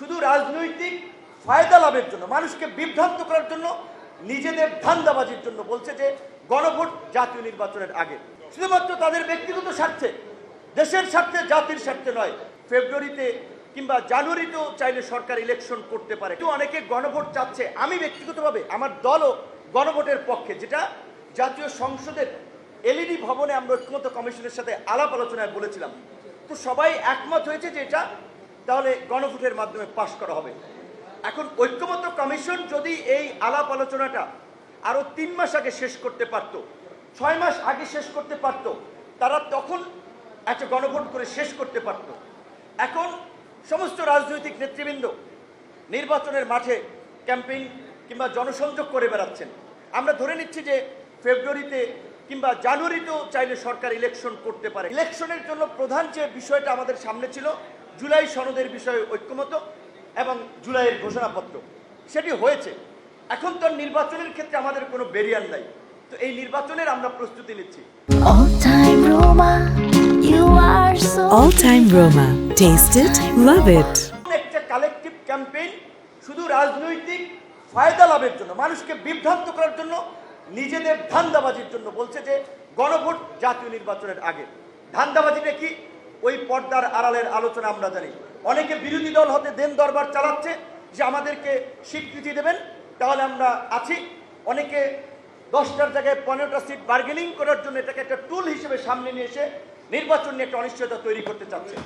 শুধু রাজনৈতিক ফায়দা লাভের জন্য, মানুষকে বিভ্রান্ত করার জন্য, নিজেদের ধান্দাবাজির জন্য বলছে যে গণভোট জাতীয় নির্বাচনের আগে। শুধুমাত্র তাদের ব্যক্তিগত স্বার্থে, দেশের স্বার্থে, জাতির স্বার্থে নয়, ফেব্রুয়ারিতে কিংবা জানুয়ারিতেও চাইলে সরকার ইলেকশন করতে পারে। কিন্তু অনেকে গণভোট চাচ্ছে, আমি ব্যক্তিগতভাবে আমার দলও গণভোটের পক্ষে, যেটা জাতীয় সংসদের এলইডি ভবনে আমরা ঐক্যমত কমিশনের সাথে আলাপ আলোচনায় বলেছিলাম। তো সবাই একমত হয়েছে যে এটা তাহলে গণভোটের মাধ্যমে পাশ করা হবে। এখন ঐক্যমত্য কমিশন যদি এই আলাপ আলোচনাটা আরও তিন মাস আগে শেষ করতে পারত, ছয় মাস আগে শেষ করতে পারত, তারা তখন একটা গণভোট করে শেষ করতে পারত। এখন সমস্ত রাজনৈতিক নেতৃবৃন্দ নির্বাচনের মাঠে ক্যাম্পেইন কিংবা জনসংযোগ করে বেড়াচ্ছেন। আমরা ধরে নিচ্ছি যে ফেব্রুয়ারিতে কিংবা জানুয়ারিতেও চাইলে সরকার ইলেকশন করতে পারে। ইলেকশনের জন্য প্রধান যে বিষয়টা আমাদের সামনে ছিল জুলাই সনদের বিষয়ে ঐক্যমত এবং জুলাইয়ের ঘোষণাপত্র। সেটি হয়েছে। এখন তো নির্বাচনের ক্ষেত্রে আমাদের কোনো ব্যারিয়ার নাই। তো এই নির্বাচনের আমরা প্রস্তুতি নিচ্ছি। All time Roma, you are so All Time Roma. Taste it, love it. একটা কালেকটিভ ক্যাম্পেইন শুধু রাজনৈতিক ফায়দা লাভের জন্য মানুষকে বিভ্রান্ত করার জন্য নিজেদের ধান্দাবাজির জন্য বলছে যে গণভোট জাতীয় নির্বাচনের আগে। ধান্দাবাজিটা কি? ওই পর্দার আড়ালের আলোচনা আমরা জানি। অনেকে বিরোধী দল হতে দেন দরবার চালাচ্ছে যে আমাদেরকে স্বীকৃতি দেবেন, তাহলে আমরা আছি। অনেকে দশটার জায়গায় পনেরোটা সিট বার্গেনিং করার জন্য এটাকে একটা টুল হিসেবে সামনে নিয়ে এসে নির্বাচন নিয়ে একটা অনিশ্চয়তা তৈরি করতে চাচ্ছে।